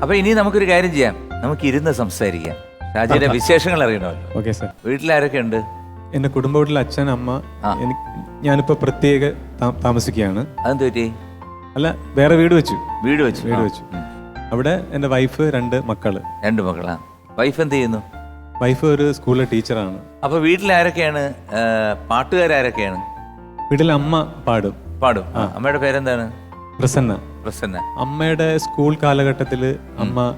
അപ്പൊ ഇനി നമുക്കൊരു കാര്യം ചെയ്യാം. നമുക്ക് ഇരുന്ന് സംസാരിക്കാം. രാജയുടെ വിശേഷങ്ങൾ അറിയണമല്ലോ. Okay sir. വീട്ടിലാരൊക്കെ ഉണ്ട്? എന്റെ കുടുംബ വീട്ടിൽ അച്ഛൻ അമ്മ ഞാനിപ്പോ എനിക്ക് പ്രത്യേക താ- താമസിക്കുകയാണ്. അതെന്ത് പറ്റി? അല്ല വേറെ വീട് വെച്ചു. വീട് വെച്ചു. വീട് വെച്ചു. അവിടെ എന്റെ വൈഫ് രണ്ട് മക്കൾ. രണ്ട് മക്കളാ. വൈഫ് എന്ത് ചെയ്യുന്നു? വൈഫ് ഒരു സ്കൂളിലെ ടീച്ചറാണ്. അപ്പൊ വീട്ടിലാരൊക്കെയാണ്? ആ, പാട്ടുകാരാരൊക്കെയാണ്? വീട്ടിൽ അമ്മ പാടും. പാടും. അമ്മയുടെ പേരെന്താണ്? പ്രസന്ന. പ്രസന്ന അമ്മയുടെ സ്കൂൾ കാലഘട്ടത്തിൽ അമ്മ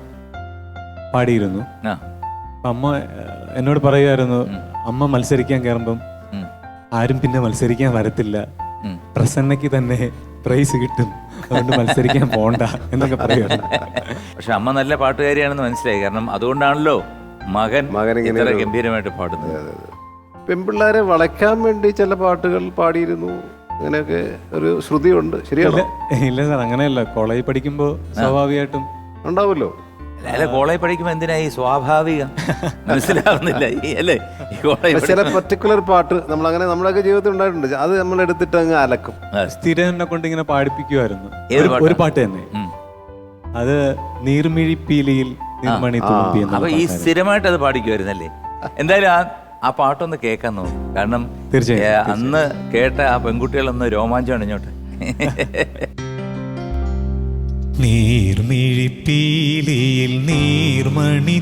പാടിയിരുന്നു. ആ. അമ്മ എന്നോട് പറയുമായിരുന്നു അമ്മ മത്സരിക്കാൻ കയറുമ്പം ആരും പിന്നെ മത്സരിക്കാൻ വരത്തില്ല. പ്രസന്നയ്ക്ക് തന്നെ പ്രൈസ് കിട്ടും. അതുകൊണ്ട് മത്സരിക്കാൻ പോണ്ട എന്നൊക്കെ പറയുമായിരുന്നു പക്ഷെ അമ്മ നല്ല പാട്ടുകാരിയാണെന്ന് മനസ്സിലായി. കാരണം അതുകൊണ്ടാണല്ലോ മകൻ മകൻ ഇങ്ങനെ ഇത്ര ഒരു- ഗംഭീരമായിട്ട് പാടുന്നത്. പെൺപിള്ളേരെ വളയ്ക്കാൻ വേണ്ടി ചില പാട്ടുകൾ പാടിയിരുന്നു. അങ്ങനെയൊക്കെ ഒരു ശ്രുതിയുണ്ട്. ശരിയല്ലേ ഇല്ല സാർ അങ്ങനെയല്ല. കോളേജിൽ പഠിക്കുമ്പോൾ സ്വാഭാവികമായിട്ടും ഉണ്ടാവുമല്ലോ. അല്ല കോളേജ് പഠിക്കുമ്പോൾ എന്തിനാ ഈ സ്വാഭാവികം? മനസ്സിലാവുന്നില്ല. അല്ലേ? ഈ കോളേജ് ചില പർട്ടിക്കുലർ പാട്ട് നമ്മൾ അങ്ങനെ നമ്മളൊക്കെ ജീവിതത്തിൽ ഉണ്ടായിട്ടുണ്ട്. അത് നമ്മൾ എടുത്തിട്ട് അങ്ങ് അലക്കും. സ്ഥിരം എന്നെ കൊണ്ട് ഇങ്ങനെ പാടിപ്പിക്കുമായിരുന്നു ഒരു- പാട്ട്? തന്നെ. അത് നീർമിഴിപ്പീലിയിൽ അപ്പൊ ഈ. സ്ഥിരമായിട്ട് അത് പാടിക്കുമായിരുന്നല്ലേ എന്തായാലും ആ ആ പാട്ടൊന്ന് കേൾക്കാൻ നോക്കും. കാരണം തീർച്ചയായും, അന്ന് കേട്ട ആ പെൺകുട്ടികളൊന്ന് രോമാഞ്ചം അണിഞ്ഞോട്ടെ. നീർമിഴിപ്പീലിയിൽ നീർമണി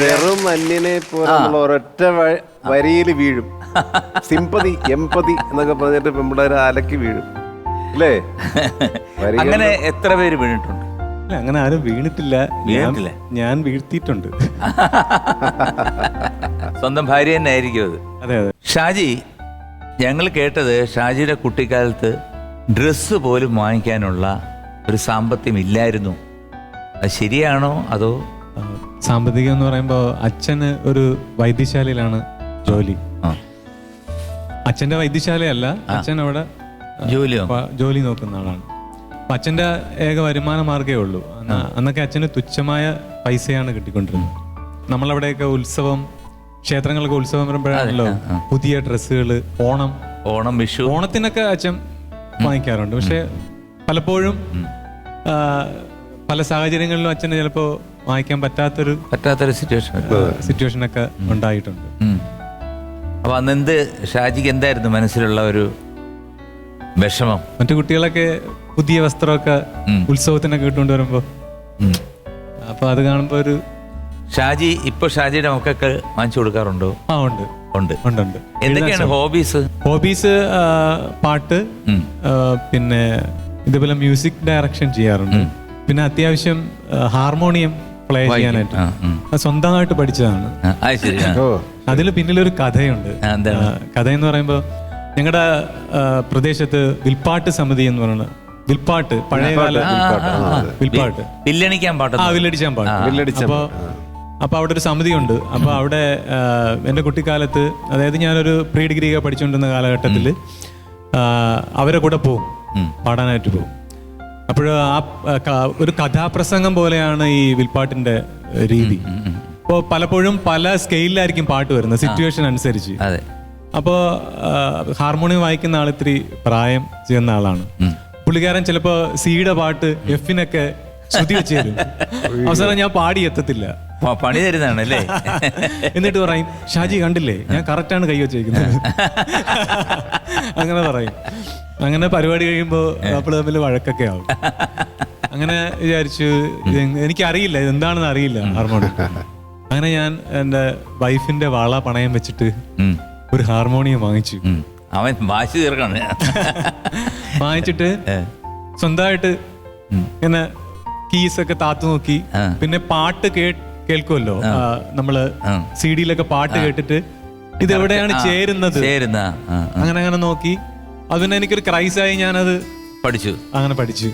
വെറും മഞ്ഞിനെ പോലെ നമ്മൾ ഒരൊറ്റ വരിയിൽ വീഴും. സിമ്പതി എമ്പതി എന്നൊക്കെ പറഞ്ഞിട്ട് പെൺപിള്ളേരെ അലക്കി വീഴും. അല്ലേ? അങ്ങനെ എത്ര പേര് വീണിട്ടുണ്ട്? അങ്ങനെ ആരും വീണിട്ടില്ല. ഞാൻ- വീണിട്ടില്ല? ഞാൻ വീഴ്ത്തിയിട്ടുണ്ട്. സ്വന്തം ഭാര്യ തന്നെ ആയിരിക്കും അത്. അതെ അതെ. ഷാജി ഞങ്ങൾ കേട്ടത് ഷാജിയുടെ കുട്ടിക്കാലത്ത് ഡ്രസ്സ് പോലും വാങ്ങിക്കാനുള്ള ഒരു സാമ്പത്തികം ഇല്ലായിരുന്നു. അത് ശരിയാണോ അതോ സാമ്പത്തികം എന്ന് പറയുമ്പോൾ അച്ഛന് ഒരു വൈദ്യശാലയിലാണ് ജോലി. അച്ഛന്റെ വൈദ്യശാലയല്ല അച്ഛൻ അവിടെ ജോലി ജോലി നോക്കുന്ന ആളാണ്. അപ്പൊ അച്ഛന്റെ ഏക വരുമാന മാർഗേ ഉള്ളൂ. അന്നൊക്കെ അച്ഛന് തുച്ഛമായ പൈസയാണ് കിട്ടിക്കൊണ്ടിരുന്നത്. നമ്മളവിടെയൊക്കെ ഉത്സവം ക്ഷേത്രങ്ങളൊക്കെ ഉത്സവം വരുമ്പോഴാണല്ലോ പുതിയ ഡ്രസ്സുകൾ ഓണം. ഓണം വിഷു. ഓണത്തിനൊക്കെ അച്ഛൻ വാങ്ങിക്കാറുണ്ട്. പക്ഷെ പലപ്പോഴും പല സാഹചര്യങ്ങളിലും അച്ഛന് ചിലപ്പോൾ വാങ്ങിക്കാൻ പറ്റാത്തൊരു പറ്റാത്തൊരു സിറ്റുവേഷൻ സിറ്റുവേഷൻ ഒക്കെ ഉണ്ടായിട്ടുണ്ട്. അപ്പൊ അന്ന് എന്ത് ഷാജിക്ക് എന്തായിരുന്നു മനസ്സിലുള്ള ഒരു വിഷമം? മറ്റു കുട്ടികളൊക്കെ പുതിയ വസ്ത്രമൊക്കെ. ഉത്സവത്തിനൊക്കെ ഇട്ടുകൊണ്ട് വരുമ്പോ. അപ്പൊ അത് കാണുമ്പോ ഒരു ഷാജി ഇപ്പൊ ഷാജിയുടെ മക്കൾക്ക് വാങ്ങിച്ചു കൊടുക്കാറുണ്ടോ? ആ ഉണ്ട്. ഉണ്ട്. ഉണ്ട് എന്തൊക്കെയാണ് ഹോബീസ്? ഹോബീസ് പാട്ട് പിന്നെ ഇതുപോലെ മ്യൂസിക് ഡയറക്ഷൻ ചെയ്യാറുണ്ട്. പിന്നെ അത്യാവശ്യം ഹാർമോണിയം പ്ലേ ചെയ്യാനായിട്ട്. ആ, സ്വന്തമായിട്ട് പഠിച്ചതാണ്. ആ, ആ. അതിൽ പിന്നിലൊരു കഥയുണ്ട്. ആ? ആ, കഥ എന്ന് പറയുമ്പോൾ ഞങ്ങളുടെ പ്രദേശത്ത് വിൽപ്പാട്ട് സമിതി എന്ന് പറയുന്നത് വിൽപ്പാട്ട് പഴയകാല ആ, ആ, ആ. വിൽപ്പാട്ട്. വില്ലണിക്കാൻ ആ പാട്ട് വില്ലടിച്ചാൻ പാട്ട് വില്ലടിച്ചാൻ അപ്പൊ അപ്പൊ അവിടെ ഒരു സമിതിയുണ്ട്. അപ്പൊ അവിടെ എന്റെ എന്റെ കുട്ടിക്കാലത്ത് അതായത് ഞാനൊരു പ്രീ ഡിഗ്രി ഒക്കെ പഠിച്ചുകൊണ്ടിരുന്ന കാലഘട്ടത്തിൽ അവരെ കൂടെ പോകും പാടാനായിട്ട് പോകും അപ്പോൾ ആ ഒരു കഥാപ്രസംഗം പോലെയാണ് ഈ വിൽപ്പാട്ടിന്റെ രീതി. അപ്പോൾ പലപ്പോഴും പല സ്കെയിലായിരിക്കും പാട്ട് വരുന്നത് സിറ്റുവേഷൻ അനുസരിച്ച്. അതെ. അപ്പോൾ ഹാർമോണിയം വായിക്കുന്ന ആൾ ഇത്തിരി പ്രായം ചെയ്യുന്ന ആളാണ്. പുള്ളിക്കാരൻ ചിലപ്പോൾ സിയുടെ പാട്ട് എഫിനൊക്കെ ശ്രുതി വെച്ച് തരും. അവസാനം ഞാൻ പാടി എത്തത്തില്ല. പണി തരുന്നതാണ് അല്ലേ എന്നിട്ട് പറയും ഷാജി കണ്ടില്ലേ? ഞാൻ കറക്റ്റാണ് കൈ വെച്ചേക്കുന്നത്. അങ്ങനെ പറയും. അങ്ങനെ പരിപാടി കഴിയുമ്പോൾ അപ്പോൾ തമ്മിൽ വഴക്കൊക്കെ ആവും. അങ്ങനെ വിചാരിച്ചു എനിക്കറിയില്ല എന്താണെന്ന് അറിയില്ല ഹാർമോണിയം അങ്ങനെ ഞാൻ എന്റെ വൈഫിന്റെ വള പണയം വെച്ചിട്ട് ഒരു ഹാർമോണിയം വാങ്ങിച്ചു. അവൻ വാശി തീർക്കണം. വാങ്ങിച്ചിട്ട് സ്വന്തമായിട്ട് ഇങ്ങനെ കീസ് ഒക്കെ താത്തു നോക്കി. പിന്നെ പാട്ട് കേ കേൾക്കുമല്ലോ നമ്മൾ സി ഡിയിലൊക്കെ പാട്ട് കേട്ടിട്ട് ഇത് എവിടെയാണ് ചേരുന്നത്. അങ്ങനെ അങ്ങനെ നോക്കി. അതിന് എനിക്കൊരു ക്രൈസായി ഞാനത് പഠിച്ചു. അങ്ങനെ പഠിച്ചു.